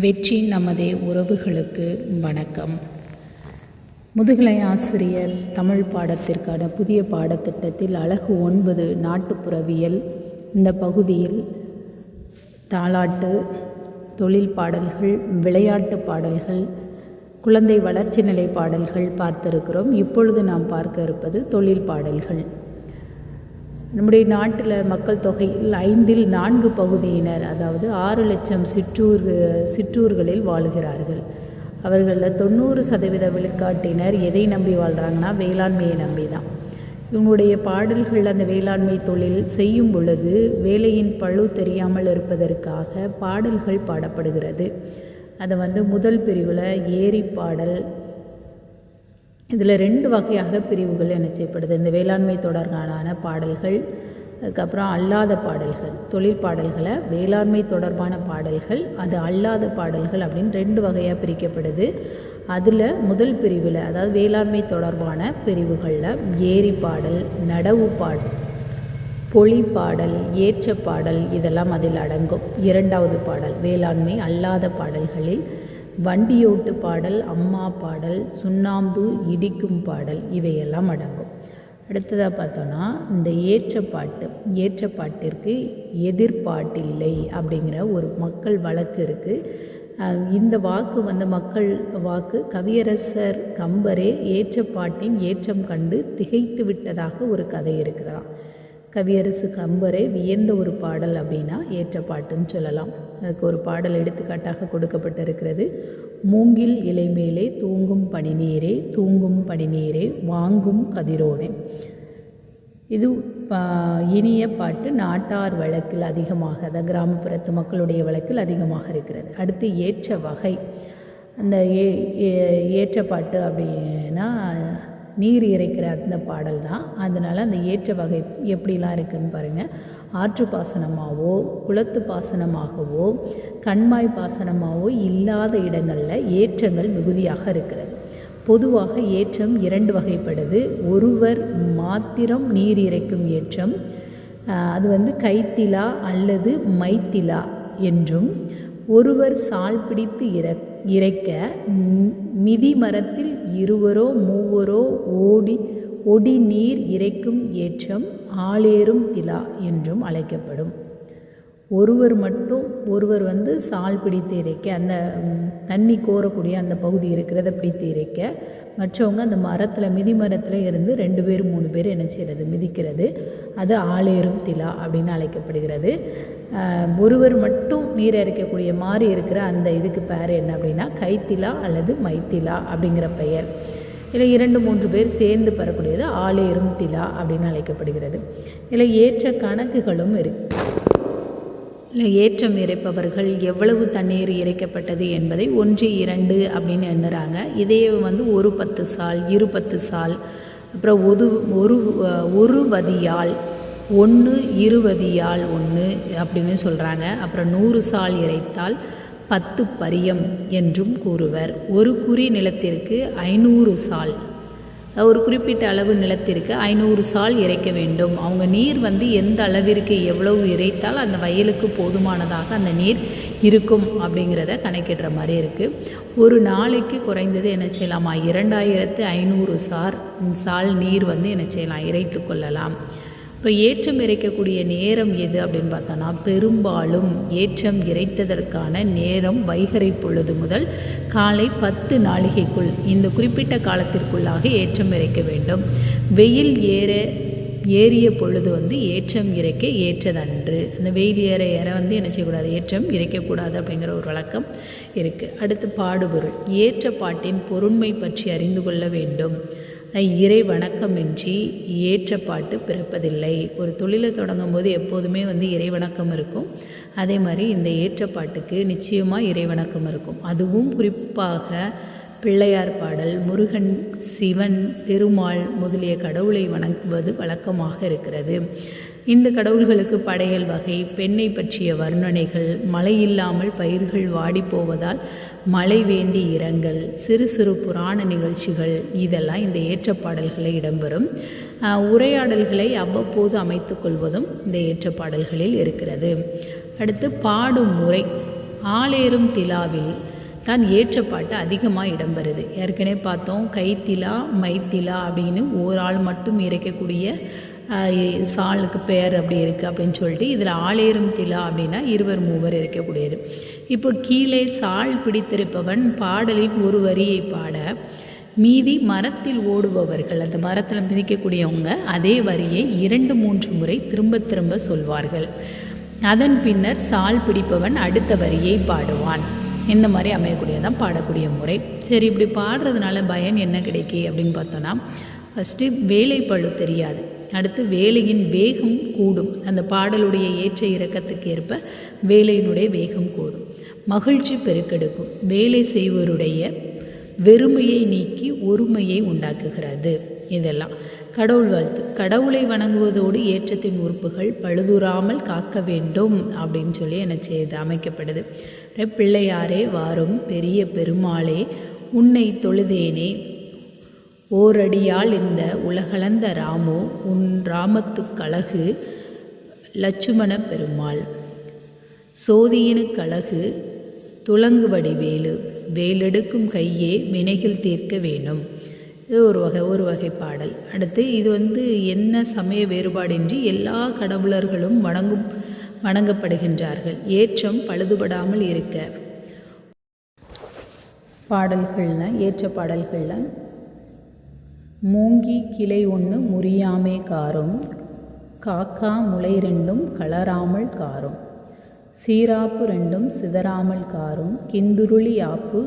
வெற்றி நமதே உறவுகளுக்கு வணக்கம். முதுகலை ஆசிரியர் தமிழ் பாடத்திற்கான புதிய பாடத்திட்டத்தில் அழகு ஒன்பது நாட்டுப்புறவியல். இந்த பகுதியில் தாளாட்டு தொழில் பாடல்கள் விளையாட்டு பாடல்கள் குழந்தை வளர்ச்சி நிலை பாடல்கள் பார்த்திருக்கிறோம். இப்பொழுது நாம் பார்க்க இருப்பது தொழில் பாடல்கள். நம்முடைய நாட்டில் மக்கள் தொகையில் ஐந்தில் நான்கு பகுதியினர் அதாவது ஆறு லட்சம் சிற்றூர் சிற்றூர்களில் வாழுகிறார்கள். அவர்களில் தொண்ணூறு சதவீத விழுக்காட்டினர் எதை நம்பி வாழ்கிறாங்கன்னா வேளாண்மையை நம்பி தான் இவங்களுடைய பாடல்கள் அந்த வேளாண்மை தொழில் செய்யும் பொழுது வேலையின் பழு தெரியாமல் இருப்பதற்காக பாடல்கள் பாடப்படுகிறது. அதை வந்து முதல் பிரிவில் ஏரி பாடல் இதில் ரெண்டு வகையாக பிரிவுகள் என்ன செய்யப்படுது? இந்த வேளாண்மை தொடர்பான பாடல்கள் அதுக்கப்புறம் அல்லாத பாடல்கள் தொழில் பாடல்களை வேளாண்மை தொடர்பான பாடல்கள் அது அல்லாத பாடல்கள் அப்படின்னு ரெண்டு வகையாக பிரிக்கப்படுது. அதில் முதல் பிரிவில் அதாவது வேளாண்மை தொடர்பான பிரிவுகளில் ஏரி பாடல் நடவு பாடல் பொலி பாடல் ஏற்ற பாடல் இதெல்லாம் அதில் அடங்கும். இரண்டாவது பாடல் வேளாண்மை அல்லாத பாடல்களில் வண்டியோட்டு பாடல் அம்மா பாடல் சுண்ணாம்பு இடிக்கும் பாடல் இவையெல்லாம் அடங்கும். அடுத்ததாக பார்த்தோன்னா இந்த ஏற்றப்பாட்டு ஏற்றப்பாட்டிற்கு எதிர்பாட்டில்லை அப்படிங்கிற ஒரு மக்கள் வழக்கு இருக்குது இந்த வாக்கு வந்து மக்கள் வாக்கு கவியரசர் கம்பரே ஏற்றப்பாட்டின் ஏற்றம் கண்டு திகைத்து விட்டதாக ஒரு கதை இருக்குதான் கவியரசு கம்பரே வியந்த ஒரு பாடல் அப்படின்னா ஏற்ற பாட்டுன்னு சொல்லலாம். அதுக்கு ஒரு பாடல் எடுத்துக்காட்டாக கொடுக்கப்பட்டிருக்கிறது. மூங்கில் இலை மேலே தூங்கும் பனிநீரே தூங்கும் பனிநீரே வாங்கும் கதிரோனே. இது இனிய பாட்டு நாட்டார் வழக்கில் அதிகமாக அதாவது கிராமப்புறத்து மக்களுடைய வழக்கில் அதிகமாக இருக்கிறது. அடுத்து ஏற்ற வகை. அந்த ஏ ஏற்ற பாட்டு அப்படின்னா நீர் இறைக்கிற அந்த பாடல் தான். அதனால் அந்த ஏற்ற வகை எப்படிலாம் இருக்குதுன்னு பாருங்கள் ஆற்று பாசனமாகவோ குளத்து பாசனமாகவோ கண்மாய் பாசனமாகவோ இல்லாத இடங்களில் ஏற்றங்கள் மிகுதியாக இருக்கிறது. பொதுவாக ஏற்றம் இரண்டு வகைப்படுது. ஒருவர் மாத்திரம் நீர் இறைக்கும் ஏற்றம் அது வந்து கைத்திலா அல்லது மைத்திலா என்றும் ஒருவர் சால் பிடித்து இறக்கும் இறைக்க மிதி மரத்தில் இருவரோ மூவரோ ஓடி ஒடி நீர் இறைக்கும் ஏற்றம் ஆளேறும் திலா என்றும் அழைக்கப்படும். ஒருவர் மட்டும் ஒருவர் வந்து சால் பிடித்து இறைக்க அந்த தண்ணி கோரக்கூடிய அந்த பகுதி இருக்கிறத பிடித்து இறைக்க. மற்றவங்க அந்த மரத்தில் மிதி மரத்தில் இருந்து ரெண்டு பேர் மூணு பேர் என்ன செய்கிறது மிதிக்கிறது. அது ஆளேறும் திலா அப்படின்னு அழைக்கப்படுகிறது. ஒருவர் மட்டும் நீர் இறைக்கக்கூடிய மாதிரி இருக்கிற அந்த இதுக்கு பேர் என்ன அப்படின்னா கைத்திலா அல்லது மைத்திலா அப்படிங்கிற பெயர். இல்லை இரண்டு மூன்று பேர் சேர்ந்து பெறக்கூடியது ஆளேறும் திலா அப்படின்னு அழைக்கப்படுகிறது. இல்லை ஏற்ற கணக்குகளும் இருக்கு. ஏற்றம் இறைப்பவர்கள் எவ்வளவு தண்ணீர் இறைக்கப்பட்டது என்பதை ஒன்று இரண்டு அப்படின்னு எண்ணுறாங்க. இதையே வந்து ஒரு பத்து சால் இரு பத்து சால் அப்புறம் ஒரு ஒரு ஒரு வதியால் ஒன்று இருவதியால் ஒன்று அப்படின்னு சொல்கிறாங்க அப்புறம் நூறு சால் இறைத்தால் பத்து பரியம் என்றும் கூறுவர். ஒரு குறி நிலத்திற்கு ஐநூறு சால் ஒரு குறிப்பிட்ட அளவு நிலத்திற்கு ஐநூறு சால் இறைக்க வேண்டும். அவங்க நீர் வந்து எந்த அளவிற்கு எவ்வளவு இறைத்தால் அந்த வயலுக்கு போதுமானதாக அந்த நீர் இருக்கும் அப்படிங்கிறத கணக்கிடுற மாதிரி இருக்குது ஒரு நாளைக்கு குறைந்தது என்ன செய்யலாமா? இரண்டாயிரத்து ஐநூறு சார் சால் நீர் வந்து என்ன செய்யலாம்? இறைத்து கொள்ளலாம். இப்போ ஏற்றம் இறைக்கக்கூடிய நேரம் எது அப்படின்னு பார்த்தோன்னா பெரும்பாலும் ஏற்றம் இறைத்ததற்கான நேரம் வைகரை பொழுது முதல் காலை பத்து நாளிகைக்குள் இந்த குறிப்பிட்ட காலத்திற்குள்ளாக ஏற்றம் இறைக்க வேண்டும். வெயில் ஏற ஏறிய பொழுது வந்து ஏற்றம் இறைக்க ஏற்றதன்று. அந்த வெயில் ஏற ஏற வந்து என்ன செய்யக்கூடாது? ஏற்றம் இறைக்கக்கூடாது அப்படிங்கிற ஒரு வழக்கம் இருக்குது அடுத்து பாடுபொருள். ஏற்ற பாட்டின் பொருண்மை பற்றி அறிந்து கொள்ள வேண்டும். இறை வணக்கமின்றி ஏற்ற பாட்டு பிறப்பதில்லை. ஒரு தொழிலை தொடங்கும் போது எப்போதுமே வந்து இறை வணக்கம் இருக்கும். அதே மாதிரி இந்த ஏற்ற பாட்டுக்கு நிச்சயமாக இறை வணக்கம் இருக்கும். அதுவும் குறிப்பாக பிள்ளையார் பாடல் முருகன் சிவன் பெருமாள் முதலிய கடவுளை வணங்குவது வழக்கமாக இருக்கிறது. இந்த கடவுள்களுக்கு படையல் வகை பெண்ணை பற்றிய வர்ணனைகள் மழை இல்லாமல் பயிர்கள் வாடி போவதால் மழை வேண்டி இரங்கல் சிறு சிறு புராண நிகழ்ச்சிகள் இதெல்லாம் இந்த ஏற்றப்பாடல்களில் இடம்பெறும். உரையாடல்களை அவ்வப்போது அமைத்து கொள்வதும் இந்த ஏற்றப்பாடல்களில் இருக்கிறது. அடுத்து பாடும் முறை ஆளேறும் திலாவில் தான் ஏற்றப்பாட்டு அதிகமாக இடம்பெறுது. ஏற்கனவே பார்த்தோம் கைத்திலா மைத்திலா அப்படின்னு ஒரு ஆள் மட்டும் இறைக்கக்கூடிய சாலுக்கு பெயர் அப்படி இருக்குது அப்படின்னு சொல்லிட்டு இதில் ஆலேரும் திலா அப்படின்னா இருவர் மூவர் இருக்கக்கூடியது. இப்போ கீழே சால் பிடித்திருப்பவன் பாடலின் ஒரு வரியை பாட மீதி மரத்தில் ஓடுபவர்கள் அந்த மரத்தில் மிதிக்கக்கூடியவங்க அதே வரியை இரண்டு மூன்று முறை திரும்ப திரும்ப சொல்வார்கள். அதன் பின்னர் சால் பிடிப்பவன் அடுத்த வரியை பாடுவான். இந்த மாதிரி அமையக்கூடியதான் பாடக்கூடிய முறை. சரி இப்படி பாடுறதுனால பயன் என்ன கிடைக்கி அப்படின்னு பார்த்தோன்னா ஃபஸ்ட்டு வேலைப்பழு தெரியாது. அடுத்து வேலையின் வேகம் கூடும். அந்த பாடலுடைய ஏற்ற இறக்கத்துக்கு ஏற்ப வேலையினுடைய வேகம் கூடும். மகிழ்ச்சி பெருக்கெடுக்கும். வேலை செய்வோருடைய வெறுமையை நீக்கி ஒருமையை உண்டாக்குகிறது. இதெல்லாம். கடவுள் வாழ்த்து. கடவுளை வணங்குவதோடு ஏற்றத்தின் உறுப்புகள் பழுதுறாமல் காக்க வேண்டும் அப்படின்னு சொல்லி என்ன செய்து அமைக்கப்படுது. பிள்ளையாரே வாரும் பெரிய பெருமாளே உன்னை தொழுதேனே ஓரடியால் இந்த உலகளந்த ராமோ உன் ராமத்துக்கழகு லட்சுமண பெருமாள். சோதியினுக்கழகு துளங்குபடி வேலு வேலெடுக்கும் கையே வினைகள் தீர்க்க வேணும் இது ஒரு வகை ஒரு வகை பாடல். அடுத்து இது வந்து என்ன சமய வேறுபாடின்றி எல்லா கடவுளர்களும் வணங்கும் வணங்கப்படுகின்றார்கள். ஏற்றம் பழுதுபடாமல் இருக்க. பாடல்கள்லாம் ஏற்ற பாடல்கள்லாம் மூங்கி கிளை ஒன்று முறியாமே காரும் காக்கா முளை ரெண்டும் கலராமல் காரும். சீராப்பு ரெண்டும் சிதறாமல் காரும் கிந்துருளி ஆப்பு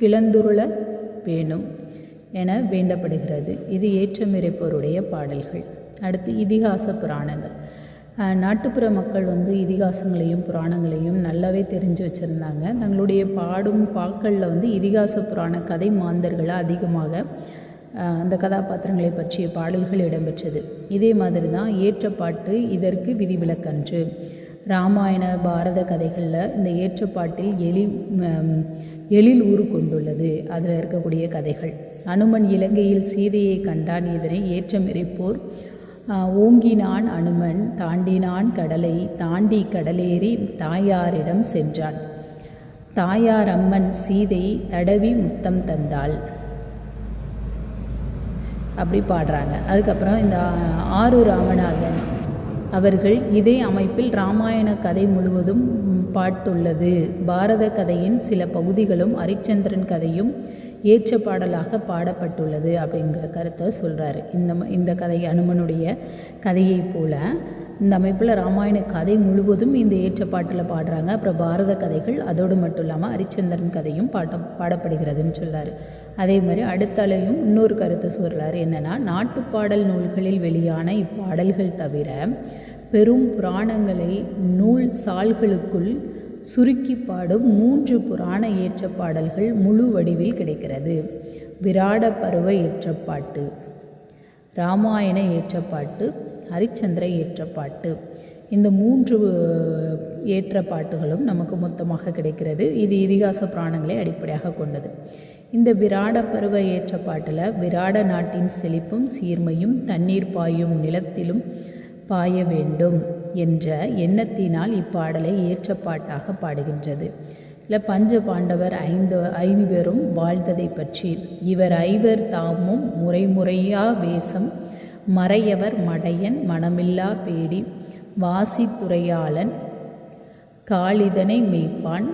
கிளந்துருள வேணும் என வேண்டப்படுகிறது. இது ஏற்றமிரைப்போருடைய பாடல்கள். அடுத்து இதிகாச புராணங்கள். நாட்டுப்புற மக்கள் வந்து இதிகாசங்களையும் புராணங்களையும் நல்லாவே தெரிஞ்சு வச்சுருந்தாங்க. தங்களுடைய பாடும் பாக்களில் வந்து இதிகாச புராண கதை மாந்தர்களை அதிகமாக அந்த கதாபாத்திரங்களை பற்றிய பாடல்கள் இடம்பெற்றது. இதே மாதிரி தான் ஏற்றப்பாட்டு இதற்கு விதிவிலக்கன்று. ராமாயண பாரத கதைகளில் இந்த ஏற்றப்பாட்டில் எலி எழில் ஊறு கொண்டுள்ளது. அதில் இருக்கக்கூடிய கதைகள். அனுமன் இலங்கையில் சீதையை கண்டான் இதனை ஏற்றமிறைப்போர் ஓங்கினான் அனுமன் தாண்டினான் கடலை தாண்டி கடலேறி தாயாரிடம் சென்றான். தாயார் அம்மன் சீதை தடவி முத்தம் தந்தாள். அப்படி பாடுறாங்க. அதுக்கப்புறம் இந்த ஆறு ராமநாதன் அவர்கள் இதே அமைப்பில் ராமாயண கதை முழுவதும் பாட்டுள்ளது. பாரத கதையின் சில பகுதிகளும் ஹரிச்சந்திரன் கதையும் ஏற்ற பாடலாக பாடப்பட்டுள்ளது அப்படிங்கிற கருத்தை சொல்கிறாரு இந்த ம- இந்த கதை அனுமனுடைய கதையைப் போல இந்த அமைப்பில் ராமாயண கதை முழுவதும் இந்த ஏற்ற பாட்டில் பாடுறாங்க. அப்புறம் பாரத கதைகள் அதோடு மட்டும் இல்லாமல் ஹரிச்சந்திரன் கதையும் பாட்ட பாடப்படுகிறதுன்னு சொல்கிறார் அதே மாதிரி அடுத்தலையும் இன்னொரு கருத்தை சொல்கிறார் என்னென்னா நாட்டுப்பாடல் நூல்களில் வெளியான இப்பாடல்கள் தவிர பெரும் புராணங்களை நூல் சால்களுக்குள் சுருக்கி பாடும் மூன்று புராண ஏற்ற பாடல்கள் முழு வடிவில் கிடைக்கிறது. விராட பருவ ஏற்றப்பாட்டு ராமாயண ஏற்றப்பாட்டு ஹரிச்சந்திர ஏற்றப்பாட்டு. இந்த மூன்று ஏற்ற பாட்டுகளும் நமக்கு மொத்தமாக கிடைக்கிறது. இது இதிகாச புராணங்களை அடிப்படையாக கொண்டது. இந்த விராட பருவ ஏற்றப்பாட்டில் விராட நாட்டின் செழிப்பும் சீர்மையும் தண்ணீர் பாயும் நிலத்திலும் பாய வேண்டும் என்ற எண்ணத்தினால் இப்பாடலை ஏற்றப்பாட்டாக பாடுகின்றது. இல்லை பஞ்ச பாண்டவர் ஐந்து ஐவரும் வாழ்ந்ததை பற்றி இவர் ஐவர் தாமும் முறைமுறையா வேஷம் மறையவர் மடையன் மனமில்லா பேடி வாசித்துறையாளன் காளிதனை மெய்ப்பான்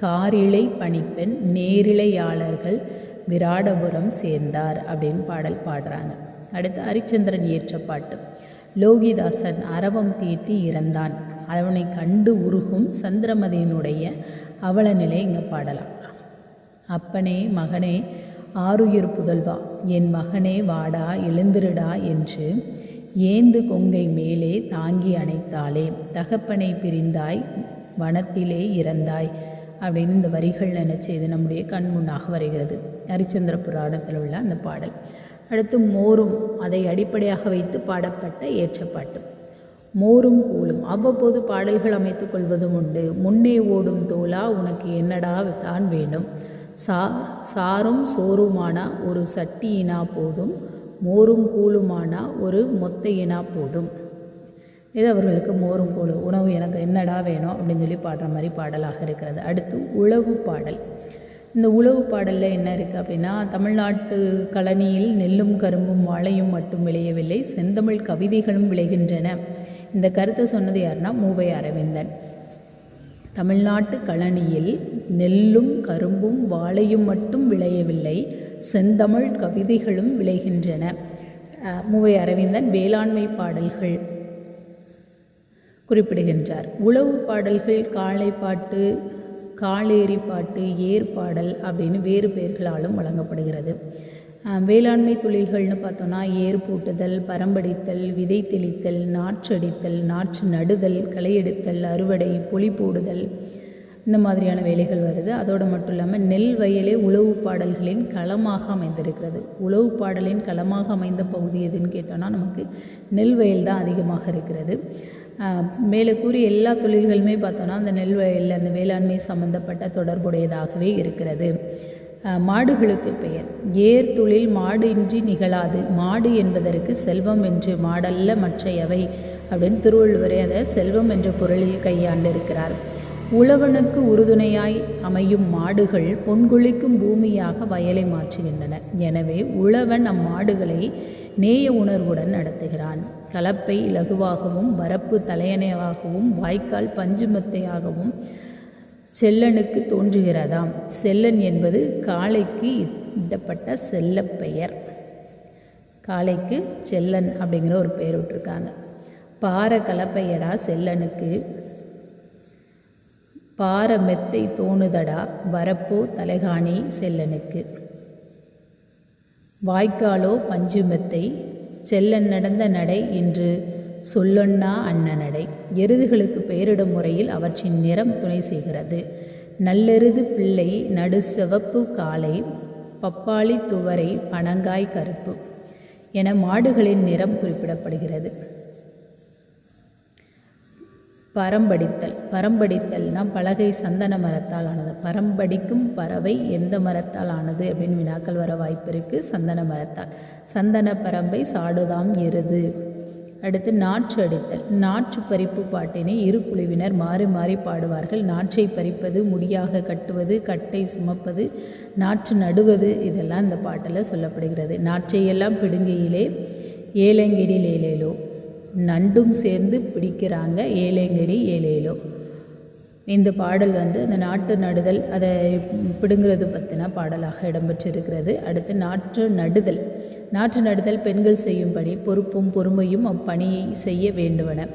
காரிழை பணிப்பெண் நேரிழையாளர்கள் விராடபுரம் சேர்ந்தார் அப்படின்னு பாடல் பாடுறாங்க. அடுத்து ஹரிச்சந்திரன் இயற்ற பாட்டு. லோகிதாசன் அரவம் தீட்டி இறந்தான். அவனை கண்டு உருகும் சந்திரமதியினுடைய அவல நிலை இங்கே பாடலாம். அப்பனே மகனே ஆருயிர் புதல்வா என் மகனே வாடா எழுந்திருடா என்று ஏந்து கொங்கை மேலே தாங்கி அணைத்தாளே. தகப்பனை பிரிந்தாய் வனத்திலே இறந்தாய். அப்படின்னு இந்த வரிகள் நினச்சி இது நம்முடைய கண் முன்னாக வருகிறது. ஹரிச்சந்திர புராணத்தில் உள்ள அந்த பாடல். அடுத்து மோரும் அதை அடிப்படையாக வைத்து பாடப்பட்ட ஏற்றப்பாட்டு. மோரும் கூழும் அவ்வப்போது பாடல்கள் அமைத்துக் கொள்வதும் உண்டு. முன்னே ஓடும் தோலா உனக்கு என்னடா தான் வேண்டும்? சா சாரும் சோறுமானா ஒரு சட்டியினா போதும்? மோரும் கூழுமானா ஒரு மொத்தையினா போதும்? இது அவர்களுக்கு மோரும் போல உணவு எனக்கு என்னடா வேணும் அப்படின்னு சொல்லி பாடுற மாதிரி பாடலாக இருக்கிறது. அடுத்து உழவு பாடல். இந்த உழவு பாடலில் என்ன இருக்குது அப்படின்னா தமிழ்நாட்டு கழனியில் நெல்லும் கரும்பும் வாழையும் மட்டும் விளையவில்லை செந்தமிழ் கவிதைகளும் விளைகின்றன. இந்த கருத்தை சொன்னது யாருன்னா மூவை அரவிந்தன். தமிழ்நாட்டு கழனியில் நெல்லும் கரும்பும் வாழையும் மட்டும் விளையவில்லை செந்தமிழ் கவிதைகளும் விளைகின்றன. மூவை அரவிந்தன் வேளாண்மை பாடல்கள். குறிப்பிடுகின்றார். உழவு பாடல்கள் காளை பாட்டு காலேரி பாட்டு ஏர் பாடல் அப்படின்னு வேறு பெயர்களாலும் வழங்கப்படுகிறது. வேளாண்மை தொழில்கள்னு பார்த்தோன்னா ஏர் பூட்டுதல் பரம்படித்தல் விதை தெளித்தல் நாற்றடித்தல் நாற்று நடுதல் களையெடுத்தல் அறுவடை பொலி போடுதல் இந்த மாதிரியான வேலைகள் வருது. அதோடு மட்டும் இல்லாமல் நெல் வயலே உழவு பாடல்களின் களமாக அமைந்திருக்கிறது. உழவு பாடலின் களமாக அமைந்த பகுதி எதுன்னு கேட்டோன்னா நமக்கு நெல் வயல் தான் அதிகமாக இருக்கிறது. மேலே கூறிய எல்லா தொழில்களுமே பார்த்தோன்னா அந்த நெல் வயலில் அந்த வேளாண்மை சம்பந்தப்பட்ட தொடர்புடையதாகவே இருக்கிறது. மாடுகளுக்கு பெயர். ஏர் தொழில் மாடு இன்றி நிகழாது. மாடு என்பதற்கு செல்வம் என்று மாடல்ல மற்றையவை அப்படின்னு திருவள்ளுவரே அதை செல்வம் என்ற பொருளில் கையாண்டிருக்கிறார். உழவனுக்கு உறுதுணையாய் அமையும் மாடுகள் பொன்குளிக்கும் பூமியாக வயலை மாற்றுகின்றன. எனவே உழவன் அம்மாடுகளை நேய உணர்வுடன் நடத்துகிறான். கலப்பை இலகுவாகவும் வரப்பு தலையணையாகவும் வாய்க்கால் பஞ்சுமத்தையாகவும் செல்லனுக்கு தோன்றுகிறதாம். செல்லன் என்பது காளைக்கு இடப்பட்ட செல்ல பெயர் காளைக்கு செல்லன் அப்படிங்கிற ஒரு பெயர் விட்டுருக்காங்க. பார கலப்பையடா செல்லனுக்கு. பார மெத்தை தோணுதடா வரப்போ தலைகாணி செல்லனுக்கு. வாய்க்காலோ பஞ்சுமெத்தை செல்லன் நடந்த நடை என்று சொல்லொன்னா அன்ன நடை. எருதுகளுக்கு பெயரிடும் முறையில் அவற்றின் நிறம் துணை செய்கிறது. நல்லெருது பிள்ளை நடு சிவப்பு காலை பப்பாளி துவரை பனங்காய் கருப்பு என மாடுகளின் நிறம் குறிப்பிடப்படுகிறது. பரம்படித்தல். பரம்படித்தல்னால் பலகை சந்தன மரத்தால் ஆனது பரம்படிக்கும் பறவை எந்த மரத்தால் ஆனது அப்படின்னு வினாக்கள் வர வாய்ப்பு இருக்குது சந்தன மரத்தால். சந்தன பரம்பை சாடுதாம் எருது. அடுத்து நாற்று அடித்தல். நாற்று பறிப்பு பாட்டினை இரு குழுவினர் மாறி மாறி பாடுவார்கள். நாற்றை பறிப்பது முடியாக கட்டுவது கட்டை சுமப்பது நாற்று நடுவது இதெல்லாம் இந்த பாட்டில் சொல்லப்படுகிறது. நாற்றையெல்லாம் பிடுங்கையிலே ஏலங்கிடி லேலேலோ நண்டும் சேர்ந்து பிடிக்கிறாங்க. ஏலேங்கடி ஏலேலோ. இந்த பாடல் வந்து அந்த நாட்டு நடுதல் அதை பிடுங்கிறது பற்றின பாடலாக இடம்பெற்றிருக்கிறது. அடுத்து நாற்று நடுதல். நாற்று நடுதல் பெண்கள் செய்யும்படி பொறுப்பும் பொறுமையும் அப்பணியை செய்ய வேண்டுவன.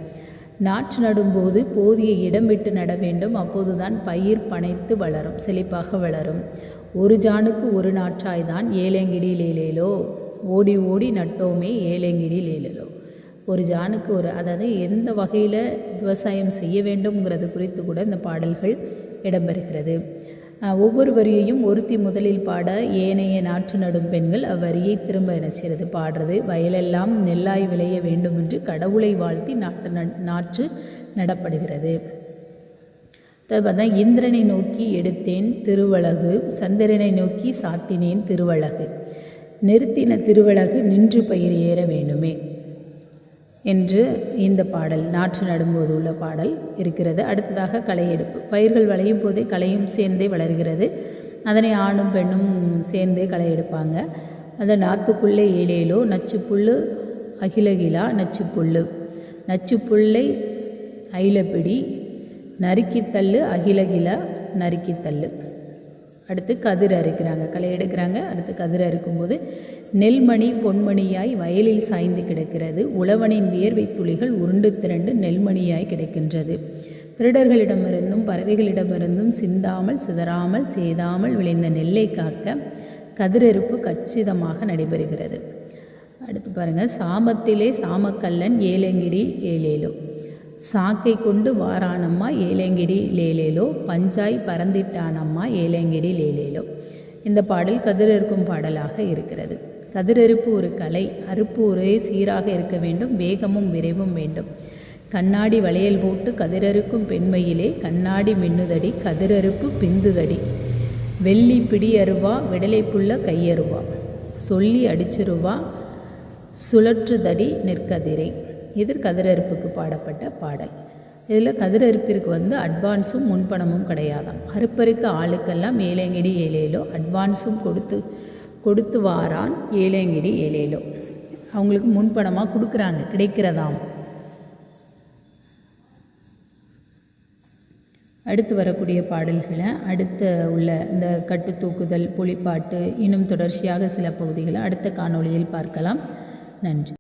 நாற்று நடும்போது போதிய இடம் விட்டு நட வேண்டும். அப்போதுதான் பயிர் பனைத்து வளரும் செழிப்பாக வளரும். ஒரு ஜானுக்கு ஒரு நாற்றாய்தான். ஏலேங்கிடி லேலேலோ ஓடி ஓடி நட்டோமே ஏலேங்கிடி லேலலோ ஒரு ஜானுக்கு ஒரு அதாவது எந்த வகையில் விவசாயம் செய்ய வேண்டும்ங்கிறது குறித்து கூட இந்த பாடல்கள் இடம்பெறுகிறது. ஒவ்வொரு வரியையும் ஒருத்தி முதலில் பாட ஏனைய நாற்று நடும் பெண்கள் அவ்வரியை திரும்ப என்ன செய்கிறது பாடுறது. வயலெல்லாம் நெல்லாய் விளைய வேண்டும் என்று கடவுளை வாழ்த்தி நாட்டு நாற்று நடப்படுகிறது. பார்த்தா இந்திரனை நோக்கி எடுத்தேன் திருவழகு சந்திரனை நோக்கி சாத்தினேன் திருவழகு. நிறுத்தின திருவழகு நின்று பயிர் ஏற வேண்டுமே. என்று இந்த பாடல் நாற்று நடும்போது உள்ள பாடல் இருக்கிறது. அடுத்ததாக களையெடுப்பு பயிர்கள் விளையும் போதே களையும் சேர்ந்தே வளர்கிறது. அதனை ஆணும் பெண்ணும் சேர்ந்தே களை எடுப்பாங்க. அந்த நாத்துக்குள்ளே ஏழேலோ நச்சு புல்லு அகிலகிலா நச்சு புல்லு நச்சு புல்லை ஐலப்பிடி நறுக்கித்தள்ளு அகிலகிலா நறுக்கித்தள்ளு. அடுத்து கதிர் அறுக்கிறாங்க. களை எடுக்கிறாங்க. அடுத்து கதிர் அறுக்கும்போது நெல்மணி பொன்மணியாய் வயலில் சாய்ந்து கிடக்கிறது. உழவனின் வியர்வை துளிகள் உருண்டு திரண்டு நெல்மணியாய் கிடக்கின்றது. திருடர்களிடமிருந்தும் பறவைகளிடமிருந்தும் சிந்தாமல் சிதறாமல் சேதாமல் விளைந்த நெல்லை காக்க கதிரறுப்பு கச்சிதமாக நடைபெறுகிறது. அடுத்து பாருங்கள் சாமத்திலே சாமக்கல்லன் ஏலங்கிடி ஏலேலோ. சாக்கை கொண்டு வாரானம்மா ஏலேங்கிடி லேலேலோ. பஞ்சாய் பறந்திட்டானம்மா ஏலேங்கிடி லேலேலோ. இந்த பாடல் கதிரறுக்கும் பாடலாக இருக்கிறது. கதிரறுப்பு ஒரு கலை அறுப்பு ஒரே சீராக இருக்க வேண்டும் வேகமும் விரைவும் வேண்டும். கண்ணாடி வளையல் போட்டு கதிரறுக்கும் பெண்மையிலே கண்ணாடி மின்னுதடி கதிரறுப்பு பிந்துதடி. வெள்ளி பிடி அருவா விடலை புள்ள கையருவா சொல்லி அடிச்சிருவா சுழற்றுதடி நிற்கதிரை. எதிர் கதிரறுப்புக்கு பாடப்பட்ட பாடல். இதில் கதிரறுப்பிற்கு வந்து அட்வான்ஸும் முன்பணமும் கிடையாதாம். அறுப்பருக்கு ஆளுக்கெல்லாம் ஏழேங்கிடி ஏழேலோ அட்வான்ஸும் கொடுத்து கொடுத்து வாரான் ஏழேங்கிடி ஏழேலோ. அவங்களுக்கு முன்பணமாக கொடுக்குறாங்க கிடைக்கிறதாம். அடுத்து வரக்கூடிய பாடல்களை அடுத்த உள்ள இந்த கட்டு தூக்குதல் புலிப்பாட்டு இன்னும் தொடர்ச்சியாக சில பகுதிகளை அடுத்த காணொளியில் பார்க்கலாம். நன்றி.